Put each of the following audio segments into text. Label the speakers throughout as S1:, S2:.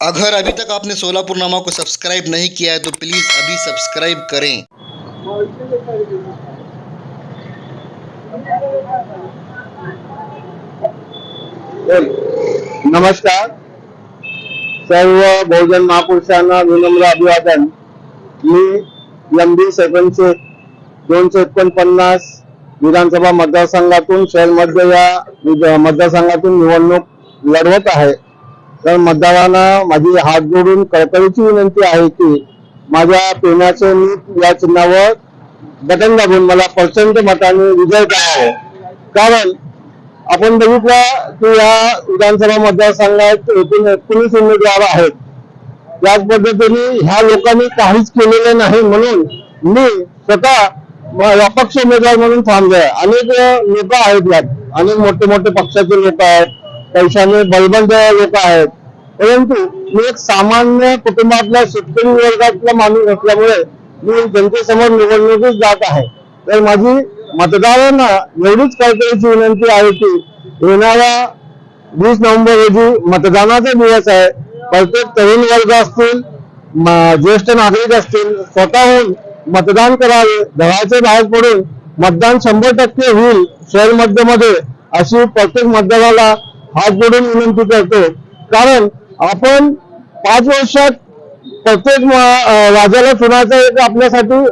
S1: अगर अभी तक आपने सोलापुर नामा को सब्सक्राइब नहीं किया है तो प्लीज़ अभी सब्सक्राइब करें।
S2: नमस्कार। सर्व बहुजन महापुरुषांना विनम्र अभिवादन. मी लंबी सरपंच, दोनशे एकोणपन्नास विधानसभा मतदारसंघातून शहर मध्य या मतदारसंघातून निवडणूक लढवत आहे. तर मतदारांना माझी हात जोडून कळकळीची विनंती आहे की माझ्या पेनाचे नीट या चिन्हावर बटन दाबून मला प्रचंड मताने विजय करावे. कारण आपण बघितलं की या विधानसभा मतदारसंघात एकूण एकोणीस उमेदवार आहेत. त्याच पद्धतीने ह्या लोकांनी काहीच केलेलं नाही म्हणून मी स्वतः अपक्ष उमेदवार म्हणून थांबलोय. अनेक लोक आहेत यात. अनेक मोठे मोठे पक्षाचे लोक आहेत. पैशाने बलबंद लोक आहेत. परंतु मी एक सामान्य कुटुंबातला शेतकरी वर्गातला माणूस असल्यामुळे मी जनतेसमोर निवडणुकीत जात आहे. तर माझी मतदारांना एवढीच कळकळीची विनंती आहे की येणाऱ्या वीस नोव्हेंबर रोजी मतदानाचा दिवस आहे. प्रत्येक तरुण वर्ग असतील ज्येष्ठ नागरिक असतील स्वतःहून मतदान करावे घराच्या बाहेर पडून मतदान शंभर टक्के होईल शहर मध्यमध्ये अशी प्रत्येक मतदाराला हात जोडून विनंती करतो. कारण आपण पाच वर्षात प्रत्येक राजाला चुनाचा एक आपल्यासाठी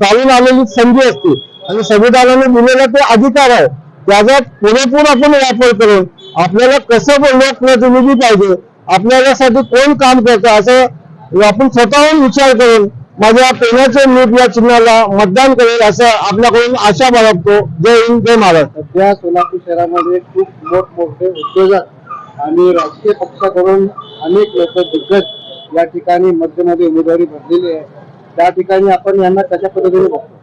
S2: चालून आलेली संधी असते. आणि संविधानाने दिलेला ते अधिकार आहे. त्याचा पुरेपूर आपण वापर करून आपल्याला कसं लोकप्रतिनिधी पाहिजे? आपल्यासाठी कोण काम करतं? असं आपण स्वतःहून विचार करून माझ्या पेण्याचे मीठ या चिन्हाला मतदान करेल असं आपल्याकडून आशा बाळगतो. जय हिंद जय महाराष्ट्र.
S3: सध्या सोलापूर शहरामध्ये खूप मोठमोठे उद्योजक आणि राजकीय पक्षाकडून अनेक लोक दिग्गज या ठिकाणी मध्यमध्ये उमेदवारी भरलेली आहे. त्या ठिकाणी आपण यांना कशा पद्धतीने बघतो?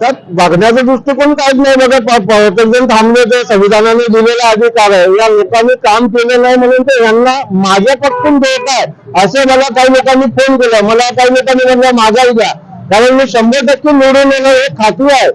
S2: सर बघण्याचा दृष्टिकोन काहीच नाही बघा प- थांबले ते संविधानाने दिलेला अधिकार आहे. या लोकांनी काम केलं नाही म्हणून ते यांना माझ्या पटकून देत आहे असे मला काही लोकांनी फोन केला. मला काही लोकांनी म्हणलं माझाही द्या कारण मी शंभर टक्के निवडून येणं हे खात्री आहे.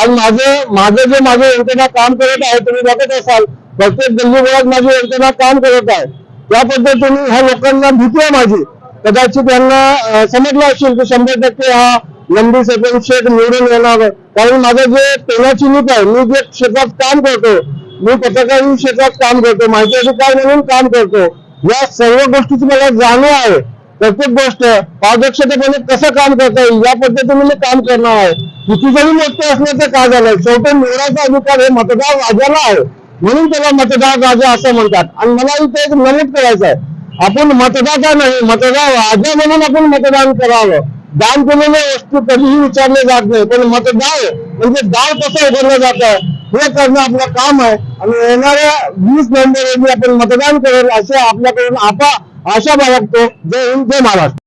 S2: आणि माझं माझं जे माझं यंत्रणा काम करत आहे तुम्ही बघत असाल प्रत्येक गल्लीबोळात माझी यंत्रणा काम करत आहे. त्या पद्धतीने ह्या लोकांना भीती आहे माझी. कदाचित यांना समजलं असेल की शंभर टक्के हा लंबी सेकंड शेख निवडून येणार आहे. कारण माझं जे तेलाची नीट आहे मी जे क्षेत्रात काम करतो मी पत्रकारी क्षेत्रात काम करतो माहिती अधिकार म्हणून काम करतो या सर्व गोष्टीची मला जाणीव आहे. प्रत्येक गोष्ट पारदर्शकपणे कसं काम करता येईल या पद्धतीने मी काम करणार आहे. किती जरी मोठे असलं तर काय झालंय? शेवटी निवडायचा अधिकार हे मतदार राजाला आहे. म्हणून त्याला मतदार राजा असं म्हणतात. आणि मला इथे एक नमूद करायचं आहे. आपण मतदाता नाही मतदार राजा म्हणून आपण मतदान करावं. दान केलेल्या वस्तू कधीही विचारले जात नाही पण मतदार म्हणजे दार कसं उघडलं जातं हे करणं आपलं काम आहे. आणि येणाऱ्या वीस नोव्हेंबर रोजी आपण मतदान करेल असे आपल्याकडून आपा आशा बाळगतो. जय हिंद जय महाराष्ट्र.